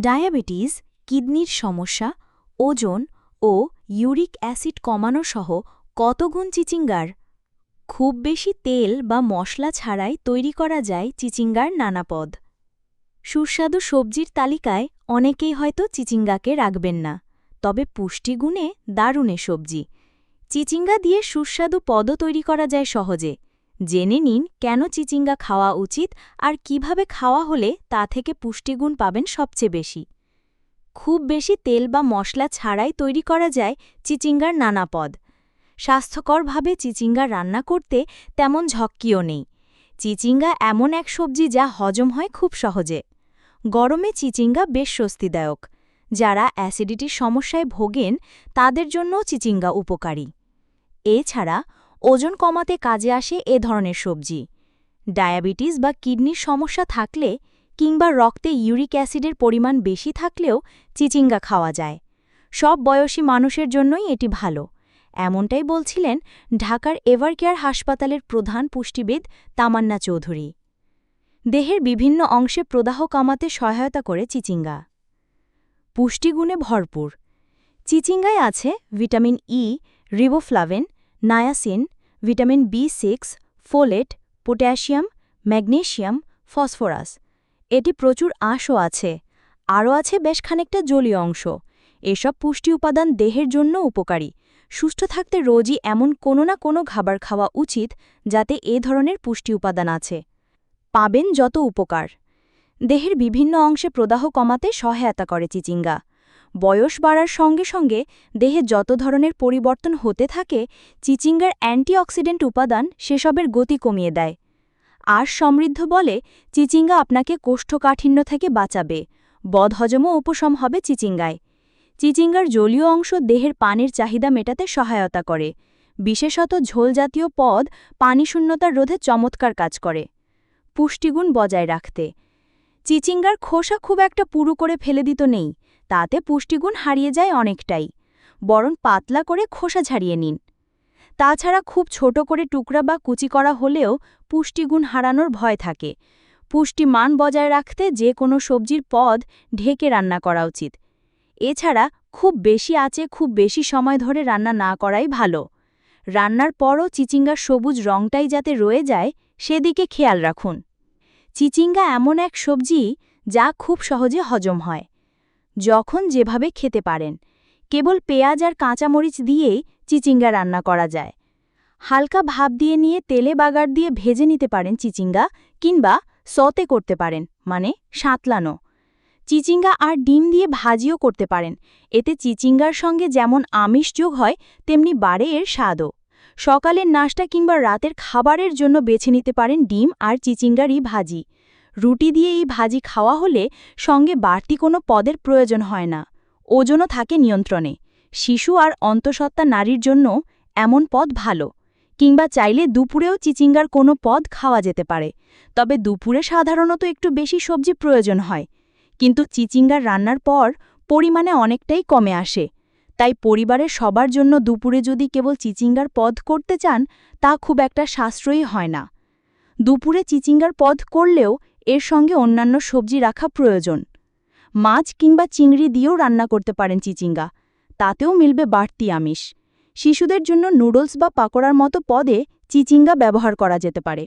Diabetes, কিডনির সমস্যা, ওজন ও ইউরিক অ্যাসিড কমানো সহ কতগুণ চিচিঙ্গার? খুব বেশি তেল বা মশলা ছাড়াই তৈরি করা যায় চিচিঙ্গার নানা পদ। সুস্বাদু সবজির তালিকায় অনেকেই হয়তো চিচিঙ্গাকে রাখবেন না, তবে পুষ্টিগুণে দারুণে সবজি। চিচিঙ্গা দিয়ে সুস্বাদু পদও তৈরি করা যায় সহজে। জেনে নিন কেন চিচিঙ্গা খাওয়া উচিত আর কীভাবে খাওয়া হলে তা থেকে পুষ্টিগুণ পাবেন সবচেয়ে বেশি। খুব বেশি তেল বা মশলা ছাড়াই তৈরি করা যায় চিচিঙ্গার নানা পদ। স্বাস্থ্যকরভাবে চিচিঙ্গা রান্না করতে তেমন ঝক্কিও নেই। চিচিঙ্গা এমন এক সবজি যা হজম হয় খুব সহজে। গরমে চিচিঙ্গা বেশ স্বস্তিদায়ক। যারা অ্যাসিডিটির সমস্যায় ভোগেন তাদের জন্যও চিচিঙ্গা উপকারী। এছাড়া ওজন কমাতে কাজে আসে এ ধরনের সবজি। ডায়াবেটিস বা কিডনির সমস্যা থাকলে কিংবা রক্তে ইউরিক অ্যাসিডের পরিমাণ বেশি থাকলেও চিচিঙ্গা খাওয়া যায়। সব বয়সী মানুষের জন্যই এটি ভালো। এমনটাই বলছিলেন ঢাকার এভারকেয়ার হাসপাতালের প্রধান পুষ্টিবিদ তামান্না চৌধুরী। দেহের বিভিন্ন অংশে প্রদাহ কামাতে সহায়তা করে চিচিঙ্গা। পুষ্টিগুণে ভরপুর। চিচিঙ্গায় আছে vitamin E, riboflavin, niacin vitamin B six, folate, potassium, magnesium, phosphorus. এটি প্রচুর আঁশও আছে। আরও আছে বেশ খানিকটা জলীয় অংশ। এসব পুষ্টি উপাদান দেহের জন্য উপকারী। সুস্থ থাকতে রোজই এমন কোনো না কোনো খাবার খাওয়া উচিত যাতে এ ধরনের পুষ্টি উপাদান আছে। পাবেন যত উপকার। দেহের বিভিন্ন অংশে প্রদাহ কমাতে সহায়তা করে চিচিঙ্গা। বয়স বাড়ার সঙ্গে সঙ্গে দেহে যত ধরনের পরিবর্তন হতে থাকে, চিচিঙ্গার অ্যান্টিঅক্সিডেন্ট উপাদান সেসবের গতি কমিয়ে দেয়। আর সমৃদ্ধ বলে, চিচিঙ্গা আপনাকে কোষ্ঠকাঠিন্য থেকে বাঁচাবে। বদহজমও উপশম হবে চিচিঙ্গায়। চিচিঙ্গার জলীয় অংশ দেহের পানির চাহিদা মেটাতে সহায়তা করে। বিশেষত ঝোলজাতীয় পদ পানিশূন্যতার রোধে চমৎকার কাজ করে। পুষ্টিগুণ বজায় রাখতে। চিচিঙ্গার খোসা খুব একটা পুরু করে ফেলে দিত নেই। তাতে পুষ্টিগুণ হারিয়ে যায় অনেকটাই, বরং পাতলা করে খোসা ঝাড়িয়ে নিন। তাছাড়া খুব ছোট করে টুকরা বা কুচি করা হলেও পুষ্টিগুণ হারানোর ভয় থাকে। পুষ্টিমান বজায় রাখতে যে কোনো সবজির পদ ঢেকে রান্না করা উচিত। এছাড়া খুব বেশি আঁচে খুব বেশি সময় ধরে রান্না না করাই ভালো। রান্নার পরও চিচিঙ্গার সবুজ রংটাই যাতে রয়ে যায়, সেদিকে খেয়াল রাখুন। চিচিঙ্গা এমন এক সবজি যা খুব সহজে হজম হয়। যখন যেভাবে খেতে পারেন। কেবল পেঁয়াজ আর কাঁচামরিচ দিয়েই চিচিঙ্গা রান্না করা যায়। হালকা ভাব দিয়ে নিয়ে তেলে বাগার দিয়ে ভেজে নিতে পারেন চিচিঙ্গা কিংবা সতে করতে পারেন মানে সাঁতলানো। চিচিঙ্গা আর ডিম দিয়ে ভাজিও করতে পারেন। এতে চিচিঙ্গার সঙ্গে যেমন আমিষ যোগ হয়, তেমনি বাড়ে এর স্বাদও। সকালের নাস্তা কিংবা রাতের খাবারের জন্য বেছে নিতে পারেন ডিম আর চিচিঙ্গারই ভাজি। রুটি দিয়ে এই ভাজি খাওয়া হলে সঙ্গে বাড়তি কোনো পদের প্রয়োজন হয় না। ওজনও থাকে নিয়ন্ত্রণে। শিশু আর অন্তঃসত্ত্বা নারীর জন্য এমন পদ ভালো, কিংবা চাইলে দুপুরেও চিচিঙ্গার কোনো পদ খাওয়া যেতে পারে। তবে দুপুরে সাধারণত একটু বেশি সবজি প্রয়োজন হয়। কিন্তু চিচিঙ্গার রান্নার পর পরিমাণে অনেকটাই কমে আসে। তাই পরিবারের সবার জন্য দুপুরে যদি কেবল চিচিঙ্গার পদ করতে চান, তা খুব একটা সাশ্রয়ী হয় না। দুপুরে চিচিঙ্গার পদ করলেও এর সঙ্গে অন্যান্য সবজি রাখা প্রয়োজন। মাছ কিংবা চিংড়ি দিয়েও রান্না করতে পারেন চিচিঙ্গা। তাতেও মিলবে বাড়তি আমিষ। শিশুদের জন্য নুডলস বা পাকোড়ার মতো পদে চিচিঙ্গা ব্যবহার করা যেতে পারে।